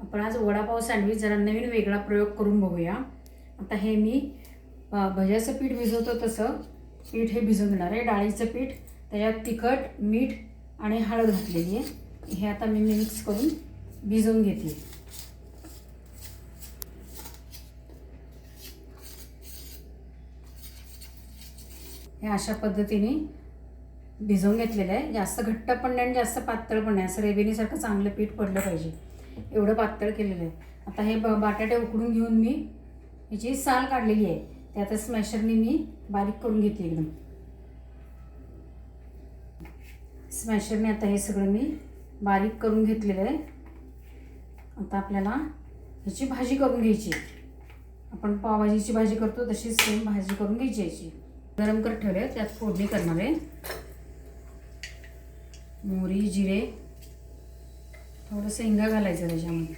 आपण आज वडापाव सँडविच जरा नवीन वेगळा प्रयोग करून बघूया. आता हे मी भज्याचं पीठ भिजवतो तसं. पीठ हे भिजवून आहे डाळीचं पीठ. त्याच्यात तिखट मीठ आणि हळद घातलेली आहे. हे आता मी मिक्स करून भिजवून घेते. हे अशा पद्धतीने भिजवून घेतलेलं आहे. जास्त घट्ट पण नाही आणि जास्त पातळ पण नाही. असं रेबिनीसारखं चांगलं पीठ पडलं पाहिजे. एवढं पातळ केलेलं आहे. आता हे ब बटाटे उकडून घेऊन मी ह्याची साल काढलेली आहे. त्यात स्मॅशरने मी बारीक करून घेते एकदम. स्मॅशरने आता हे सगळं मी बारीक करून घेतलेलं आहे. आता आपल्याला ह्याची भाजी करून घ्यायची. आपण पावभाजीची भाजी करतो तशीच सेम भाजी करून घ्यायची याची. गरम करत ठेवले त्यात फोडणी करणार आहे. मोहरी जिरे थोडं शेंगा घालायचं त्याच्यामध्ये.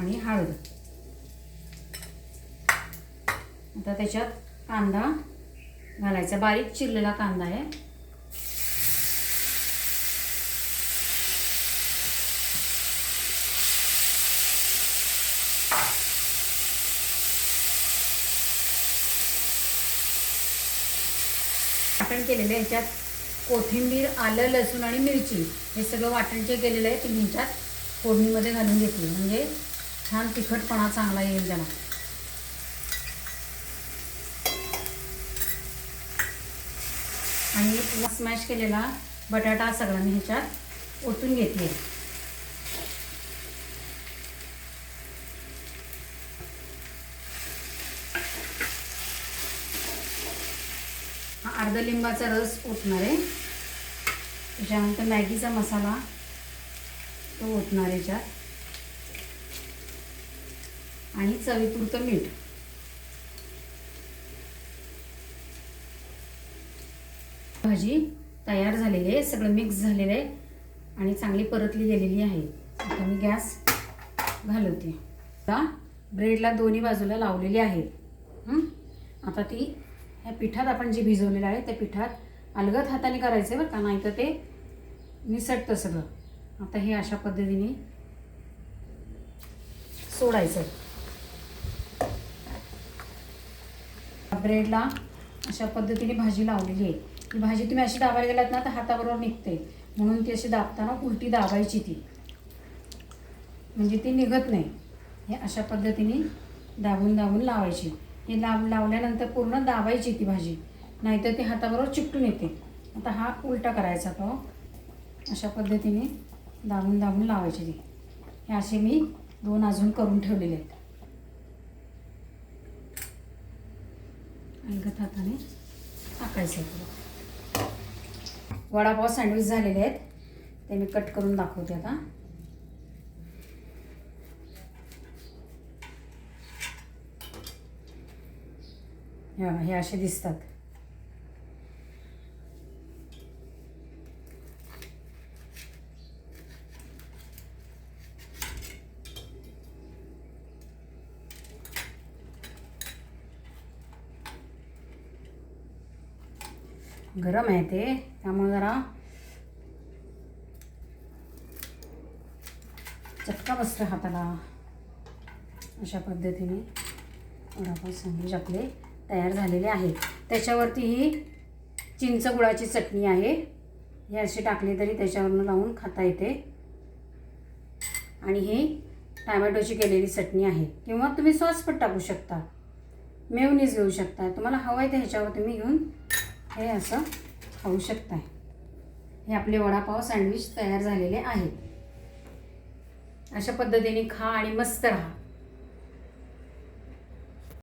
आणि हळद. आता त्याच्यात कांदा घालायचा. बारीक चिरलेला कांदा आहे. आपण केलेलं ह्याच्यात कोथिंबीर आलं लसूण आणि मिरची हे सगळं वाटण जे केलेलं आहे ते मी फोडणीमध्ये घालून घेतली. म्हणजे छान तिखटपणा चांगला येईल त्याला. आणि स्मॅश केलेला बटाटा सगळा मी ह्याच्यात ओतून घेतली आहे. अर्धा लिंबाचा रस ओतणार आहे. त्याच्यानंतर मॅगीचा मसाला तो ओतणार आहे याच्यात. आणि चवीपुरतं मीठ. भाजी तयार झालेली आहे सगळं मिक्स झालेलं आहे आणि चांगली परतली गेलेली आहे. आता मी गॅस घालवते. आता ब्रेडला दोन्ही बाजूला लावलेली आहे. आता ती ह्या पिठात आपण जे भिजवलेलं आहे त्या पिठात अलगद हाताने करायचं आहे बरं का नाही तर ते निसटतं सगळं. आता हे अशा पद्धतीने सोडायचं ब्रेडला अशा पद्धतीने भाजी लावलेली आहे. ही भाजी तुम्ही अशी दाबायला गेलात ना तर हाताबरोबर निघते. म्हणून ती अशी दाबताना उलटी दाबायची ती. म्हणजे ती निघत नाही. हे अशा पद्धतीने दाबून दाबून लावायची. हे लाव लावल्यानंतर पूर्ण दाबायची ती भाजी. नाहीतर ती हाताबरोबर चिकटून येते. आता हा उलटा करायचा तो. अशा पद्धतीने दाबून दाबून लावायची ती. हे असे मी दोन अजून करून ठेवलेले आहेत. अलगत हाताने टाकायचं आहे वडापाव सँडविच झालेले आहेत. ते मी कट करून दाखवते आता. हे हे असे दिसतात. गरम आहे ते त्यामुळे जरा चटका बसतो हाताला. अशा पद्धतीने वडापाव सँडविच आपले तयार झालेले आहेत. त्याच्यावरती ही चिंच गुळाची चटणी आहे. हे अशी टाकली तरी त्याच्यावरनं लावून खाता येते. आणि ही टॅमॅटोची केलेली चटणी आहे. किंवा तुम्ही सॉस पण टाकू शकता. मेवनीज घेऊ शकता. तुम्हाला हवं आहे ते ह्याच्यावर तुम्ही घेऊन हे असं खाऊ शकता हे आपले वडापाव सँडविच तयार झालेले आहेत. अशा पद्धतीने खा आणि मस्त राहा.